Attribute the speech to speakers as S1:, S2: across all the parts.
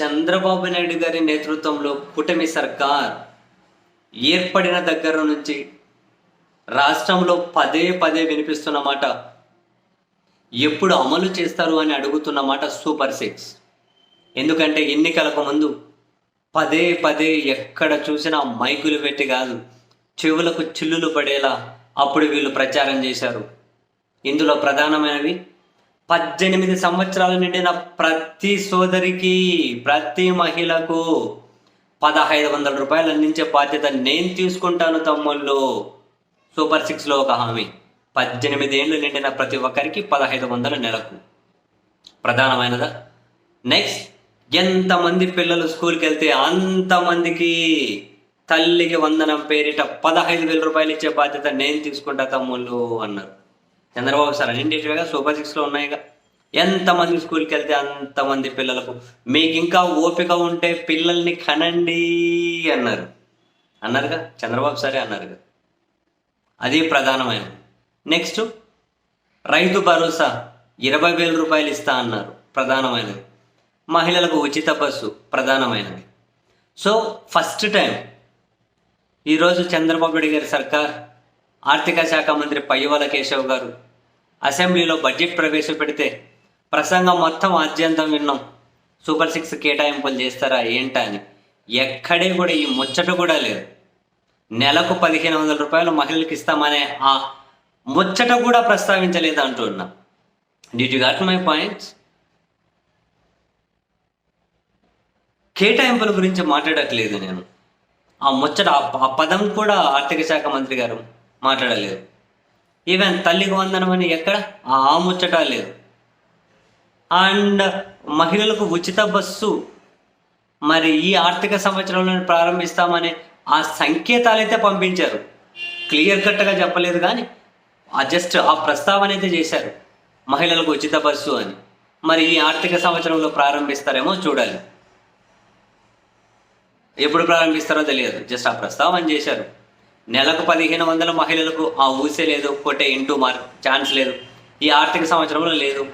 S1: చంద్రబాబు నాయుడు గారి నేతృత్వంలో కూటమి సర్కార్ ఏర్పడిన దగ్గర నుంచి రాష్ట్రంలో పదే పదే వినిపిస్తున్న మాట ఎప్పుడు అమలు చేస్తారు అని అడుగుతున్న మాట సూపర్ సిక్స్. ఎందుకంటే ఎన్నికలకు ముందు పదే పదే ఎక్కడ చూసినా మైకులు పెట్టి కాదు చెవులకు చిల్లులు పడేలా అప్పుడు వీళ్ళు ప్రచారం చేశారు. ఇందులో ప్రధానమైనవి పద్దెనిమిది సంవత్సరాలు నిండిన ప్రతి సోదరికి ప్రతి మహిళకు పదహైదు వందల రూపాయలు అందించే బాధ్యత నేను తీసుకుంటాను తమ్ముళ్ళు. సూపర్ సిక్స్లో ఒక హామీ. పద్దెనిమిది ఏళ్ళు నిండిన ప్రతి ఒక్కరికి పదహైదు వందల నెలకు. ప్రధానమైనదా? నెక్స్ట్ ఎంతమంది పిల్లలు స్కూల్కి వెళ్తే అంతమందికి తల్లికి వందనం పేరిట పదహైదు వేల రూపాయలు ఇచ్చే బాధ్యత నేను తీసుకుంటా తమ్ముళ్ళు అన్నారు. చంద్రబాబు సార్ అన్నింటిగా సూపర్ సిక్స్లో ఉన్నాయిగా. ఎంతమంది స్కూల్కి వెళ్తే అంతమంది పిల్లలకు? మీకు ఇంకా ఓపిక ఉంటే పిల్లల్ని కనండి అన్నారు. అన్నారుగా? చంద్రబాబు సరే అన్నారుగా. అది ప్రధానమైన. నెక్స్ట్ రైతు భరోసా ఇరవై వేల రూపాయలు ఇస్తా అన్నారు. ప్రధానమైనది. మహిళలకు ఉచిత బస్సు ప్రధానమైనది. సో ఫస్ట్ టైం ఈరోజు చంద్రబాబు నాయుడు గారి సర్కార్ ఆర్థిక శాఖ మంత్రి పయ్యవల కేశవ్ గారు అసెంబ్లీలో బడ్జెట్ ప్రవేశపెడితే ప్రసంగం మొత్తం ఆద్యంతం విన్నాం. సూపర్ సిక్స్ కేటాయింపులు చేస్తారా ఏంటా అని. ఎక్కడే కూడా ఈ ముచ్చట కూడా లేదు. నెలకు పదిహేను వందల రూపాయలు మహిళలకు ఇస్తామనే ఆ ముచ్చట కూడా ప్రస్తావించలేదు అంటున్నా did you got my points కేటాయింపుల గురించి మాట్లాడట్లేదు నేను. ఆ ముచ్చట ఆ- ఆ పదం కూడా ఆర్థిక శాఖ మంత్రి గారు మాట్లాడలేదు. ఈవెన్ తల్లికి వందనం అని ఎక్కడ? ఆ ముచ్చట లేదు. అండ్ మహిళలకు ఉచిత బస్సు. మరి ఈ ఆర్థిక సంవత్సరంలో ప్రారంభిస్తామని ఆ సంకేతాలు అయితే పంపించారు క్లియర్ కట్గా చెప్పలేదు కానీ ఆ జస్ట్ ఆ ప్రస్తావన అయితే చేశారు. మహిళలకు ఉచిత బస్సు అని. మరి ఈ ఆర్థిక సంవత్సరంలో ప్రారంభిస్తారేమో చూడాలి. ఎప్పుడు ప్రారంభిస్తారో తెలియదు. జస్ట్ ఆ ప్రస్తావన చేశారు. నెలకు పదిహేను వందల మహిళలకు ఆ ఊసే లేదు కొట్టే ఇంటూ మార్ ఛాన్స్ లేదు. ఈ ఆర్థిక సంవత్సరంలో లేదు.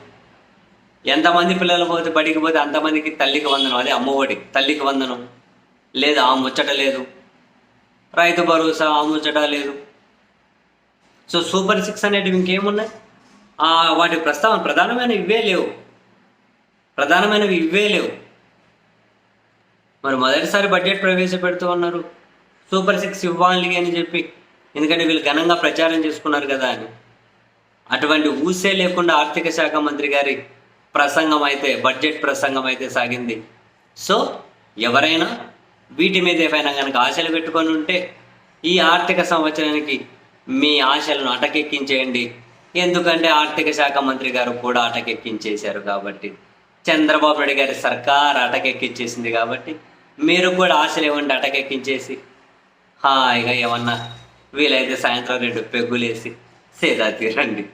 S1: ఎంతమంది పిల్లలు పోతే బడికి పోతే అంతమందికి తల్లికి వందనం. అదే అమ్మఒడి తల్లికి వందనం. లేదు ఆ ముచ్చట లేదు. రైతు భరోసా ఆ ముచ్చట లేదు. సో సూపర్ సిక్స్ అనేటివి ఇంకేమున్నాయి? ఆ వాటి ప్రస్తావన ప్రధానమైన ఇవే లేవు. ప్రధానమైనవి ఇవే లేవు. మరి మొదటిసారి బడ్జెట్ ప్రవేశపెడుతూ ఉన్నారు. సూపర్ సిక్స్ ఇవ్వాలి అని చెప్పి. ఎందుకంటే వీళ్ళు ఘనంగా ప్రచారం చేసుకున్నారు కదా అని. అటువంటి ఊసే లేకుండా ఆర్థిక శాఖ మంత్రి గారి ప్రసంగం అయితే బడ్జెట్ ప్రసంగం అయితే సాగింది. సో ఎవరైనా వీటి మీద ఏమైనా కనుక ఆశలు పెట్టుకొని ఉంటే ఈ ఆర్థిక సంవత్సరానికి మీ ఆశలను అటకెక్కించేయండి. ఎందుకంటే ఆర్థిక శాఖ మంత్రి గారు కూడా అటకెక్కించేశారు కాబట్టి. చంద్రబాబు నాయుడు గారి సర్కార్ అటకెక్కించేసింది కాబట్టి. మీరు కూడా ఆశలు ఇవ్వండి అటకెక్కించేసి. హాయిగా ఏమన్నా వీలైతే సాయంత్రం రెండు పెగ్గులేసి సేదా తీరండి.